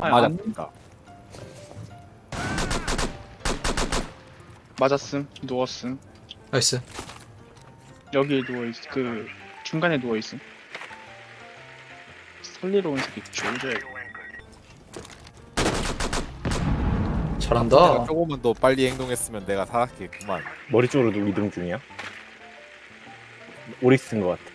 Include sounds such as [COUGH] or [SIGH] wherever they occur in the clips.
맞았다. 맞았음 누웠음 나이스 여기 누워있 그 중간에 누워있음 살리러 온 새끼 조져야 잘한다 내가 조금만 더 빨리 행동했으면 내가 살았겠구만. 머리 쪽으로 누구 이동 중이야? 오릭스인 것 같아.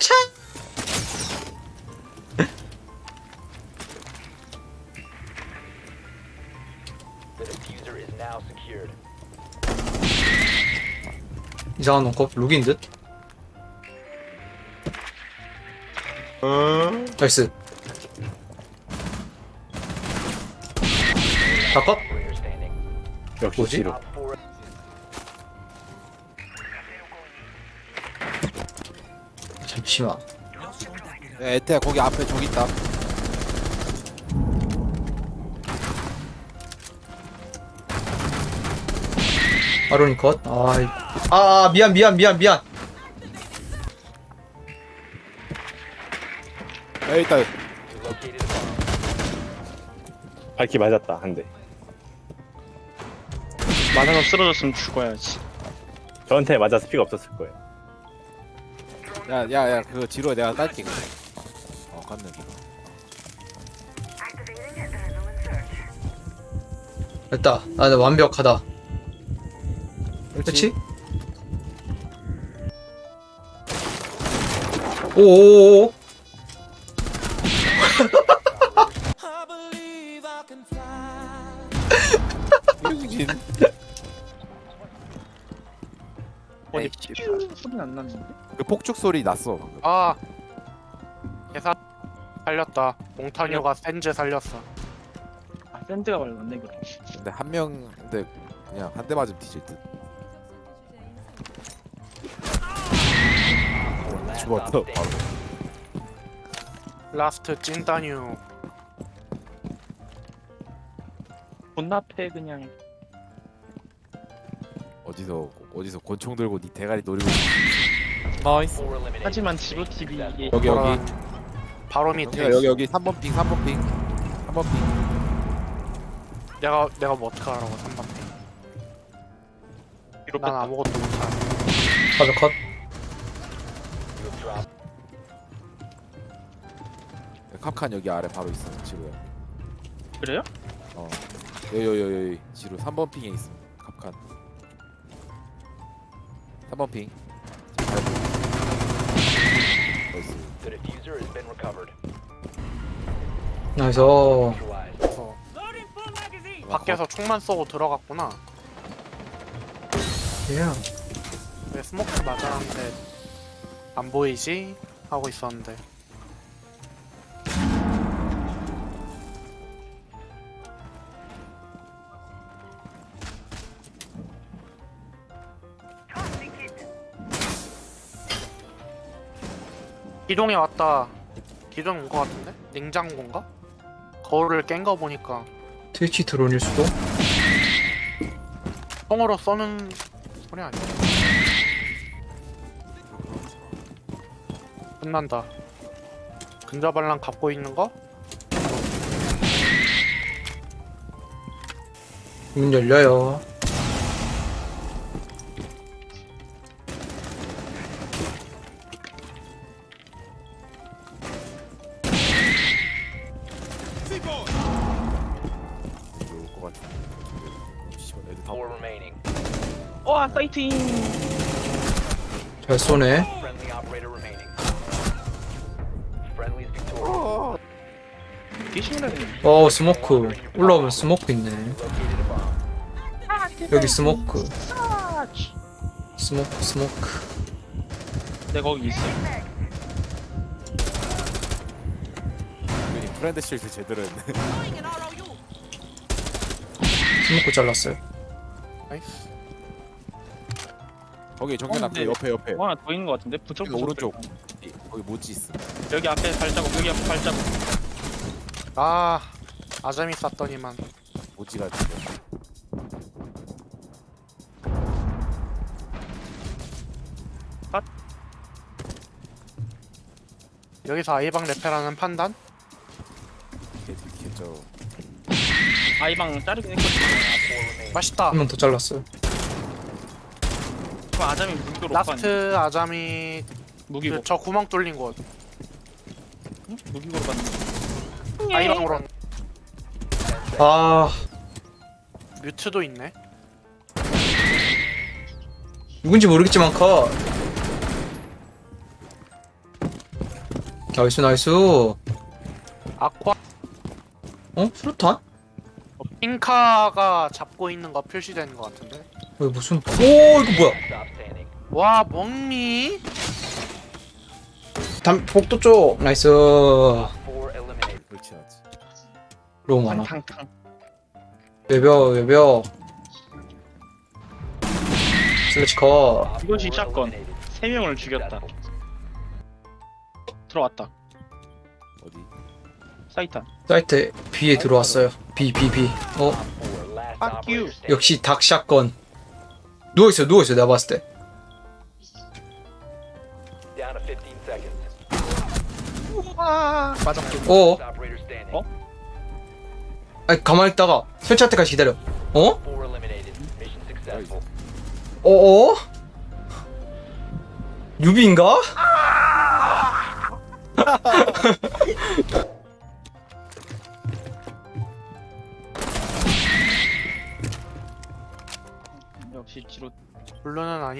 도망쳐 The diffuser is now secured. 이상한 놈컵 룩인 듯 나이스 다컷. 역시 뭐지? 지로. Op 4 잠시만 야, 에테야 거기 앞에 저기 있다. 아로니 컷 아 이 아 아, 미안 미안 미안 미안 야 bomb. 발키 맞았다 한 대. 맞아서 쓰러졌으면 죽어야지 저한테 맞아서 피가 없었을 거예요. 야 야 야 그거 지루해 내가 딸게 그거. 어 갔네. 됐다 아 나 완벽하다 그렇지? 오오오오 유진. [LAUGHS] [LAUGHS] 어디 에이, 퓨 소리 안 났는데? 그 폭죽 소리 났어 방금. 아 계산 살렸다 몽타뉴가 센즈 살렸어 아 샌드가 말랐네 그럼 근데 한 명 근데 그냥 한 대 맞으면 뒤질 듯. 죽었어 stop 바로. 라스트 찐다뉴 존나 패 그냥 어디서 어디서 권총 들고 네 대가리 노리고. 나이스. 하지만 지로 TV 이게 여기 여기 바로 밑에 여기 여기 여기 3번 핑 3번 핑 3번 핑. 내가 내가 뭐 어떻게 하라고 3번 뒤로 난 아무것도 못하 가자 컷. 캅칸 여기 아래 바로 있어 지루야. 그래요? 어. 여기 여기 여기 여기 지루 3번 핑에 있어. 캅칸. 3번 핑. 나이스. The diffuser has been recovered. 나이스 Neutralized. 그래서 밖에서 총만 쏘고 들어갔구나 예왜 스모크 맞았는데 안 보이지? 하고 있었는데 기동이 왔다 기동 온거 같은데? 냉장고인가? 거울을 깬 거 보니까 트위치 드론일 수도 총으로 쏘는 소리 아니야? 끝난다. 근자발랑 갖고 있는 거? 문 열려요 와 사이팅 잘 쏘네 Friendly operator remaining. Friendly's victorious. 뒤신이라는 어 스모크 올라오면 스모크 있네 Located a bomb. 여기 스모크 스모크 스모크 내가 거기 있어 프렌드 실드 제대로 했네. 스모크 잘랐어요 나이스. 거기 정면 어, 앞에 네. 옆에 옆에. 뭐 하나 더 있는 것 같은데? 부쩍 여기 오른쪽. 거기 모찌 있어. 여기 앞에 발자국 여기 앞에 발자국 아 아자미 쌌더니만 오지가 여기서 아이방 레페라는 판단? 개들겠죠 아이방 자르긴 했거든. 맛있다 한 명 더 잘랐어요. 그럼 아자미 무기로 간 라스트 아자미 무기고 그저 구멍 뚫린 곳 응? 무기고로 갔는데. 아이방으로 아 뮤트도 있네 누군지 모르겠지만 컷. 나이스 나이스. 어 아쿠아 수류탄? 핑카가 잡고 있는 거 표시되는 것 같은데 왜 무슨? 오 이거 뭐야? 와 멍미 담 복도 쪽 나이스. 그렇지 않지 너무 많아. 탕탕. 외벽 외벽. 슬래치 컷. Op 이것이 샷건. 세 명을 죽였다. 들어왔다. 어디 사이탄. 사이트 B에 들어왔어요. B B B. 어 Fuck you. 역시 닭 샷건. 누워 있어 누워 있어 내가 봤을 때. Down to 15 seconds. 맞았고 어? Last operator standing. 어? 아니 가만히 있다가 설치할 때까지 기다려. 어? Four eliminated. Mission successful. 어어? 유비인가?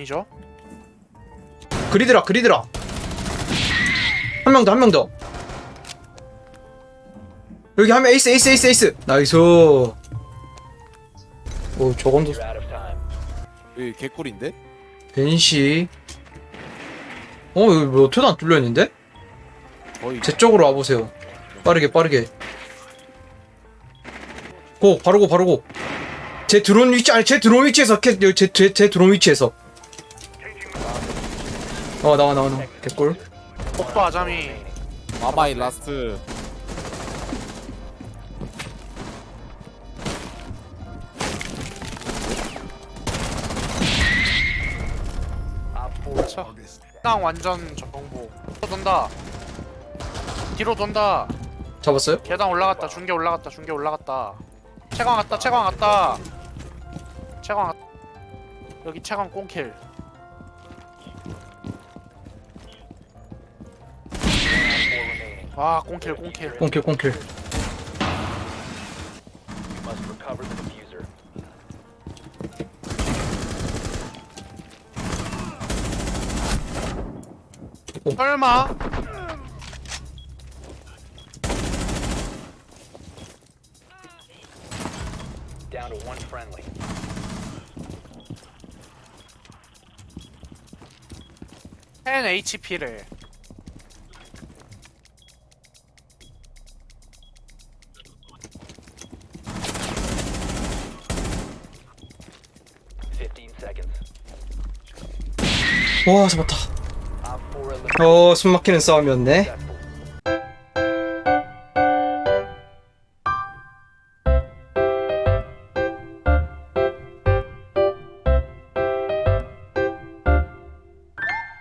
아니죠 그리드라 그리드라. 한 명 더 한 명 더. 여기 하면 에이스 에이스 에이스 에이스. 나이스. 오 저건도 You're out of time. 여기 개꿀인데? 벤시. 어 여기 뭐 어떻게 안 뚫려 있는데? 거의 제 쪽으로 와보세요. 빠르게 빠르게. 고 바로 고 바로 고. 제 드론 위치 아니 제 드론 위치에서 제제 제 드론 위치에서. 어 나와 나와 나와. 개꿀. 복도 아자미. 마마이 라스트. Op four. 차. 땅 완전 정보. 뒤로 돈다. 뒤로 돈다. 잡았어요? 계단 올라갔다. 중계 올라갔다. 중계 올라갔다. 채광 왔다. 채광 왔다. 채광 왔... 여기 채광 꽁킬 와 꽁킬 꽁킬 꽁킬 꽁킬. You must recover the diffuser. 설마 Down to one friendly. 펜 HP래 와 잡았다. 어 숨막히는 싸움이었네.